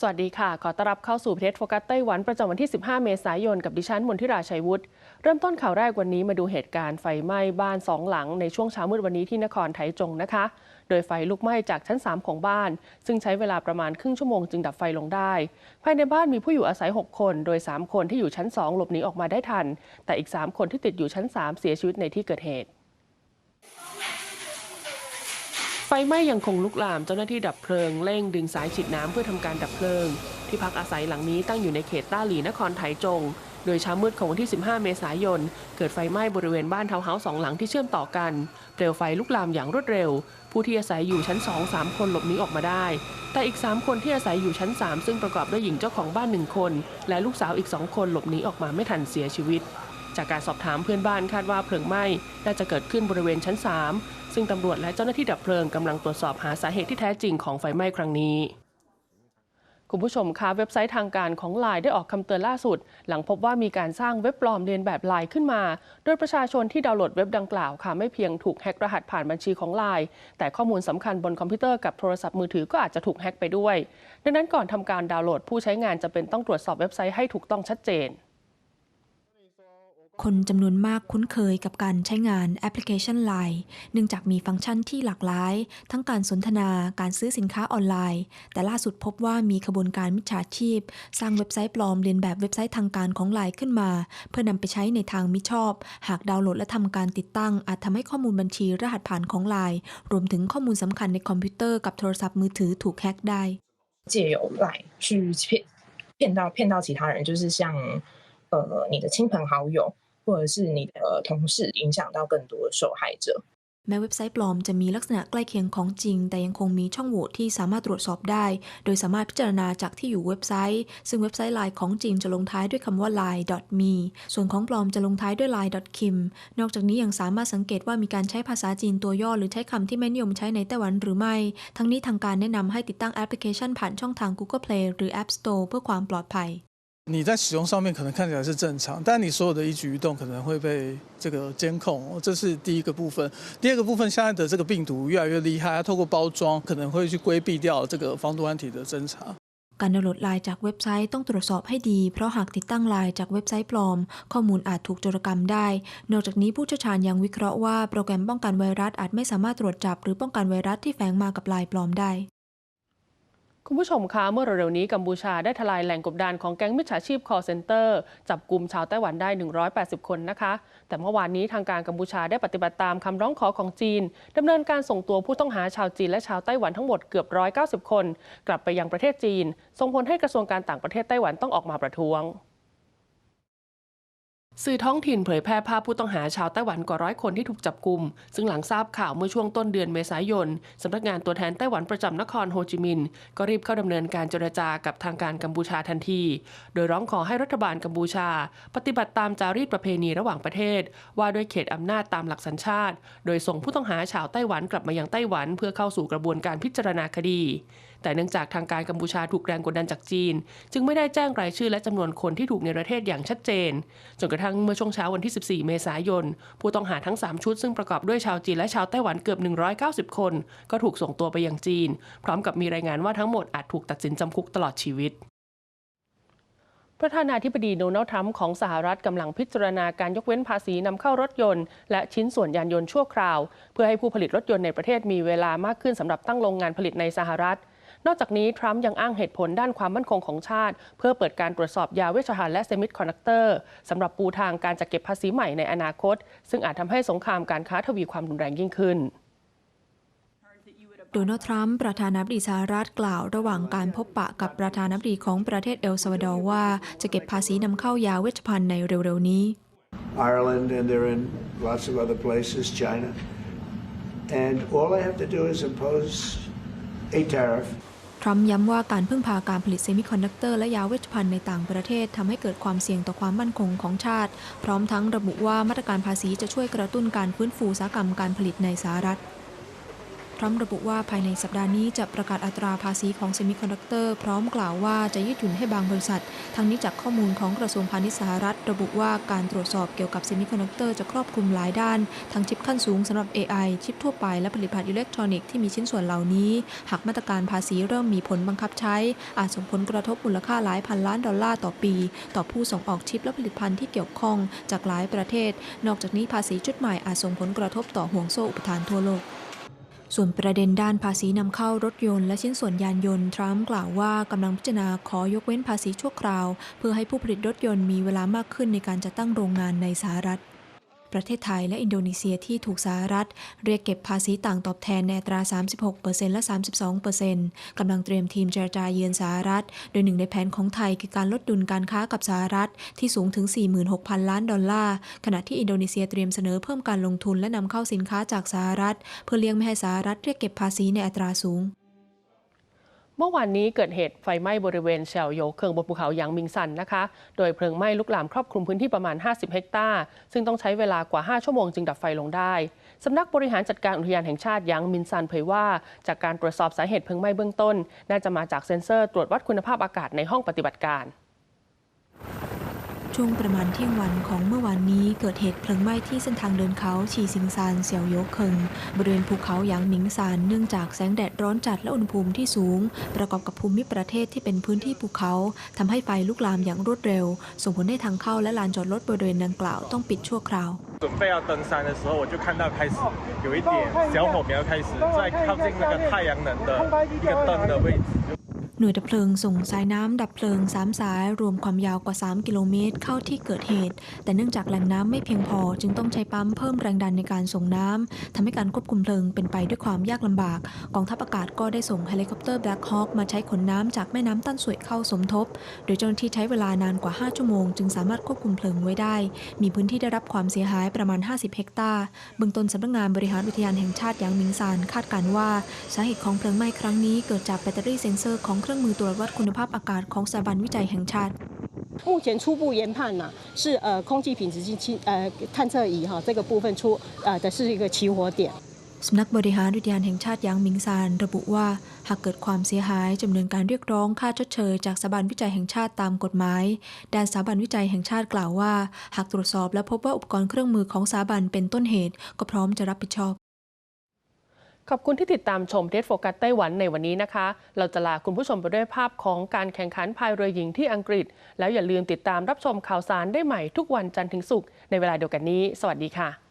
สวัสดีค่ะ ขอต้อนรับเข้าสู่ประเทศโฟกัสไต้หวันประจำวันที่ 15 เมษายน กับดิฉันมนทิราชัยวุฒิ เริ่มต้นข่าวแรกวันนี้มาดูเหตุการณ์ไฟไหม้บ้านสองหลังในช่วงเช้ามืดวันนี้ที่นครไถจงนะคะ โดยไฟลุกไหม้จากชั้น 3 ของบ้าน ซึ่งใช้เวลาประมาณครึ่งชั่วโมงจึงดับไฟลงได้ ภายในบ้านมีผู้อยู่อาศัย 6 คน โดย 3 คนที่อยู่ชั้น 2 หลบหนีออกมาได้ทัน แต่อีก 3 คนที่ติดอยู่ชั้น 3 เสียชีวิตในที่เกิดเหตุ ไฟไหม้ยังคงลุกลามเจ้าหน้าที่ดับเพลิงเร่งดึงสายฉีดน้ำเพื่อทำการดับเพลิง ที่พักอาศัยหลังนี้ตั้งอยู่ในเขตต้าหลีนครไถจง โดยเช้ามืดของวันที่ 15 เมษายน เกิดไฟไหม้บริเวณบ้านทาวน์เฮาส์สองหลังที่เชื่อมต่อกัน เปลวไฟลุกลามอย่างรวดเร็ว ผู้ที่อาศัยอยู่ชั้น 2 3 คนหลบหนีออกมาได้ แต่อีก 3 คนที่อาศัยอยู่ชั้น 3 ซึ่งประกอบด้วยหญิงเจ้าของบ้าน1คน และลูกสาวอีก 2 คนหลบหนีออกมาไม่ทันเสียชีวิตจากการสอบถามเพื่อนบ้านคาดว่าเพลิงไหม้น่าจะเกิดขึ้นบริเวณชั้น 3 ซึ่งตำรวจและเจ้าหน้าที่ดับเพลิงกำลังตรวจสอบหาสาเหตุที่แท้จริงของไฟไหม้ครั้งนี้คุณผู้ชมคะเว็บไซต์ทางการของ Line ได้ออกคำเตือนล่าสุด หลังพบว่ามีการสร้างเว็บปลอมเลียนแบบ Line ขึ้นมา โดยประชาชนที่ดาวน์โหลดเว็บดังกล่าวค่ะไม่เพียงถูกแฮกรหัสผ่านบัญชีของ Line แต่ข้อมูลสำคัญบนคอมพิวเตอร์กับโทรศัพท์มือถือก็อาจจะถูกแฮกไปด้วย ดังนั้นก่อนทำการดาวน์โหลดผู้ใช้งานจะเป็นต้องตรวจสอบเว็บไซต์ให้ถูกต้องชัดเจน คนจำนวนมากคุ้นเคยกับการใช้งานแอปพลิเคชัน Line เนื่องจากมีฟังก์ชันที่หลากหลาย ทั้งการสนทนา การซื้อสินค้าออนไลน์ แต่ล่าสุดพบว่ามีขบวนการมิจฉาชีพ สร้างเว็บไซต์ปลอมเลียนแบบเว็บไซต์ทางการของ Line ขึ้นมา เพื่อนำไปใช้ในทางมิชอบ หากดาวน์โหลดและทำการติดตั้ง อาจทำให้ข้อมูลบัญชีรหัสผ่านของ Line รวมถึงข้อมูลสำคัญในคอมพิวเตอร์กับโทรศัพท์มือถือถูกแฮ็กได้ 借由来去骗骗到骗到其他人，就是像呃你的亲朋好友 或者是你的同事，影响到更多的受害者。 แม้เว็บไซต์ปลอมจะมีลักษณะใกล้เคียงของจริง แต่ยังคงมีช่องโหว่ที่สามารถตรวจสอบได้ โดยสามารถพิจารณาจากที่อยู่เว็บไซต์ ซึ่งเว็บไซต์ Line ของจริงจะลงท้ายด้วยคำว่า line.me ส่วนของปลอมจะลงท้ายด้วย line.kim นอกจากนี้ยังสามารถสังเกตว่ามีการใช้ภาษาจีนตัวย่อหรือใช้คำที่ไม่นิยมใช้ในไต้หวันหรือไม่ ทั้งนี้ทางการแนะนำให้ติดตั้งแอปพลิเคชันผ่านช่องทาง Google Play หรือ App Store เพื่อความปลอดภัย 你在使用上面可能看起来是正常，但你所有的一举一动可能会被这个监控，这是第一个部分。第二个部分，现在的这个病毒越来越厉害，它透过包装可能会去规避掉这个防毒软体的侦查。 การดาวน์โหลดไลน์จากเว็บไซต์ต้องตรวจสอบให้ดี เพราะหากติดตั้งไลน์จากเว็บไซต์ปลอม ข้อมูลอาจถูกโจรกรรมได้ นอกจากนี้ผู้เชี่ยวชาญยังวิเคราะห์ว่าโปรแกรมป้องกันไวรัสอาจไม่สามารถตรวจจับ หรือป้องกันไวรัสที่แฝงมากับไลน์ปลอมได้ คุณผู้ชมคะ เมื่อเร็วๆนี้กัมพูชาได้ทลายแหล่งกบดานของแก๊งมิจฉาชีพคอเซ็นเตอร์ จับกลุ่มชาวไต้หวันได้ 180 คนนะคะ แต่เมื่อวานนี้ทางการกัมพูชาได้ปฏิบัติตามคำร้องขอของจีนดำเนินการส่งตัวผู้ต้องหาชาวจีนและชาวไต้หวันทั้งหมดเกือบ 190 คน กลับไปยังประเทศจีน ส่งผลให้กระทรวงการต่างประเทศไต้หวันต้องออกมาประท้วง สื่อท้องถิ่นเผยแพร่ภาพผู้ต้องหาชาวไต้หวันกว่าร้อยคนที่ถูกจับกลุ่ม ซึ่งหลังทราบข่าวเมื่อช่วงต้นเดือนเมษายน สำนักงานตัวแทนไต้หวันประจำนครโฮจิมินห์ก็รีบเข้าดำเนินการเจรจากับทางการกัมพูชาทันที โดยร้องขอให้รัฐบาลกัมพูชา ปฏิบัติตามจารีตประเพณีระหว่างประเทศ ว่าด้วยเขตอำนาจตามหลักสัญชาติ โดยส่งผู้ต้องหาชาวไต้หวันกลับมายังไต้หวัน เพื่อเข้าสู่กระบวนการพิจารณาคดีแต่เนื่องจากทางการกัมพูชาถูกแรงกดดันจากจีน จึงไม่ได้แจ้งรายชื่อและจำนวนคนที่ถูกในประเทศอย่างชัดเจน จนกระทั่งเมื่อช่วงเช้าวันที่ 14 เมษายน ผู้ต้องหาทั้ง 3 ชุดซึ่งประกอบด้วยชาวจีนและชาวไต้หวันเกือบ 190 คน ก็ถูกส่งตัวไปยังจีน พร้อมกับมีรายงานว่าทั้งหมดอาจถูกตัดสินจำคุกตลอดชีวิตประธานาธิบดีโดนัลด์ทรัมป์ของสหรัฐกำลังพิจารณาการยกเว้นภาษีนำเข้ารถยนต์ และชิ้นส่วนยานยนต์ชั่วคราว เพื่อให้ผู้ผลิตรถยนต์ในประเทศมีเวลามากขึ้นสำหรับตั้งโรงงานผลิตในสหรัฐ นอกจากนี้ ทรัมป์ยังอ้างเหตุผลด้านความมั่นคงของชาติ เพื่อเปิดการตรวจสอบยาเวชภัณฑ์และเซมิคอนดักเตอร์สำหรับปูทางการจัดเก็บภาษีใหม่ในอนาคต ซึ่งอาจทำให้สงครามการค้าทวีความรุนแรงยิ่งขึ้นโดนัลด์ทรัมป์ประธานาธิบดีสหรัฐกล่าวระหว่างการพบปะกับประธานาธิบดีของประเทศเอลซาวาดอร์ว่าจะเก็บภาษีนำเข้ายาเวชภัณฑ์ในเร็วๆนี้ Ireland, and they're in lots of other places, China. And all I have to do is impose a tariff ทรัมป์ย้ำว่าการพึ่งพาการผลิตเซมิคอนดักเตอร์และยาเวชภัณฑ์ในต่างประเทศทำให้เกิดความเสี่ยงต่อความมั่นคงของชาติ พร้อมทั้งระบุว่ามาตรการภาษีจะช่วยกระตุ้นการฟื้นฟูอุตสาหกรรมการผลิตในสหรัฐ ทรัมป์ระบุว่าภายในสัปดาห์นี้จะประกาศอัตราภาษีของเซมิคอนดักเตอร์พร้อมกล่าวว่าจะยืดหยุ่นให้บางบริษัท ทั้งนี้จากข้อมูลของกระทรวงพาณิชย์สหรัฐ ระบุว่าการตรวจสอบเกี่ยวกับเซมิคอนดักเตอร์จะครอบคลุมหลายด้าน ทั้งชิปขั้นสูงสำหรับ AI ชิปทั่วไปและผลิตภัณฑ์อิเล็กทรอนิกส์ที่มีชิ้นส่วนเหล่านี้ หากมาตรการภาษีเริ่มมีผลบังคับใช้ อาจส่งผลกระทบมูลค่าหลายพันล้านดอลลาร์ต่อปี ต่อผู้ส่งออกชิปและผลิตภัณฑ์ที่เกี่ยวข้องจากหลายประเทศ นอกจากนี้ภาษีชุดใหม่อาจส่งผลกระทบต่อห่วงโซ่อุปทานทั่วโลก ส่วนประเด็นด้านภาษีนำเข้ารถยนต์และชิ้นส่วนยานยนต์ทรัมป์กล่าวว่ากำลังพิจารณาขอยกเว้นภาษีชั่วคราว เพื่อให้ผู้ผลิตรถยนต์มีเวลามากขึ้นในการจัดตั้งโรงงานในสหรัฐ ประเทศไทยและอินโดนีเซียที่ถูกสหรัฐ เรียกเก็บภาษีต่างตอบแทนในอัตรา 36%และ 32%กำลังเตรียมทีมเจรจาเยือนสหรัฐ โดยหนึ่งในแผนของไทยคือการลดดุลการค้ากับสหรัฐที่สูงถึง 46,000 ล้านดอลลาร์ ขณะที่อินโดนีเซียเตรียมเสนอเพิ่มการลงทุนและนำเข้าสินค้าจากสหรัฐ เพื่อเลี่ยงไม่ให้สหรัฐเรียกเก็บภาษีในอัตราสูง เมื่อวานนี้เกิดเหตุไฟไหม้บริเวณแชลโยเคิงบนภูเขาหยางมิงซันนะคะ โดยเพลิงไหม้ลุกลามครอบคลุมพื้นที่ประมาณ 50 เฮกตาร์ ซึ่งต้องใช้เวลากว่า 5 ชั่วโมงจึงดับไฟลงได้ สำนักบริหารจัดการอุทยานแห่งชาติหยางมินซันเผยว่า จากการตรวจสอบสาเหตุเพลิงไหม้เบื้องต้น น่าจะมาจากเซ็นเซอร์ตรวจวัดคุณภาพอากาศในห้องปฏิบัติการ ช่วงประมาณเที่ยงวันของเมื่อวานนี้เกิดเหตุเพลิงไหม้ที่เส้นทางเดินเขาชีซิงซานเซียวโยเคิงบริเวณภูเขาหยางหมิงซานเนื่องจากแสงแดดร้อนจัดและอุณหภูมิที่สูง ประกอบกับภูมิประเทศที่เป็นพื้นที่ภูเขาทำให้ไฟลุกลามอย่างรวดเร็ว ส่งผลให้ทางเข้าและลานจอดรถบริเวณดังกล่าวต้องปิดชั่วคราว 准备要登山的时候，我就看到开始有一点小火苗开始在靠近那个太阳能的一个灯的位置。 หน่วยดับเพลิงส่งสายน้ำดับเพลิง3สายรวมความยาวกว่า 3 กิโลเมตรเข้าที่เกิดเหตุ แต่เนื่องจากแหล่งน้ำไม่เพียงพอ จึงต้องใช้ปั๊มเพิ่มแรงดันในการส่งน้ำทำให้การควบคุมเพลิงเป็นไปด้วยความยากลำบากกองทัพอากาศก็ได้ส่งเฮลิคอปเตอร์ Black Hawk มาใช้ขนน้ำจากแม่น้ำตั้นสวยเข้าสมทบ โดยเจ้าหน้าที่ใช้เวลานานกว่า 5 ชั่วโมง จึงสามารถควบคุมเพลิงไว้ได้ มีพื้นที่ได้รับความเสียหายประมาณ 50 เฮกตาร์เบื้องต้นสำนักงานบริหารอุทยานแห่งชาติยางมิงซานคาดการว่าสาเหตุของเพลิงไหม้ครั้งนี้เกิดจากแบตเตอรี่เซ็นเซอร์ของเครื่องมือตรวจวัดคุณภาพอากาศของสถาบันวิจัยแห่งชาติ 目前初步研判呢、是呃空气品质计器呃探测仪哈这个部分出呃的是一个起火点。 สำนักบริหารอุทยานแห่งชาติหยางมิงซานระบุว่า หากเกิดความเสียหายจำเนินการเรียกร้องค่าชดเชยจากสถาบันวิจัยแห่งชาติตามกฎหมาย ด้านสถาบันวิจัยแห่งชาติกล่าวว่า หากตรวจสอบและพบว่าอุปกรณ์เครื่องมือของสถาบันเป็นต้นเหตุ ก็พร้อมจะรับผิดชอบ ขอบคุณที่ติดตามชมเทสโฟกัสไต้หวันในวันนี้นะคะ เราจะลาคุณผู้ชมไปด้วยภาพของการแข่งขันพายเรือหญิงที่อังกฤษ แล้วอย่าลืมติดตามรับชมข่าวสารได้ใหม่ทุกวันจันทร์ถึงศุกร์ในเวลาเดียวกันนี้ สวัสดีค่ะ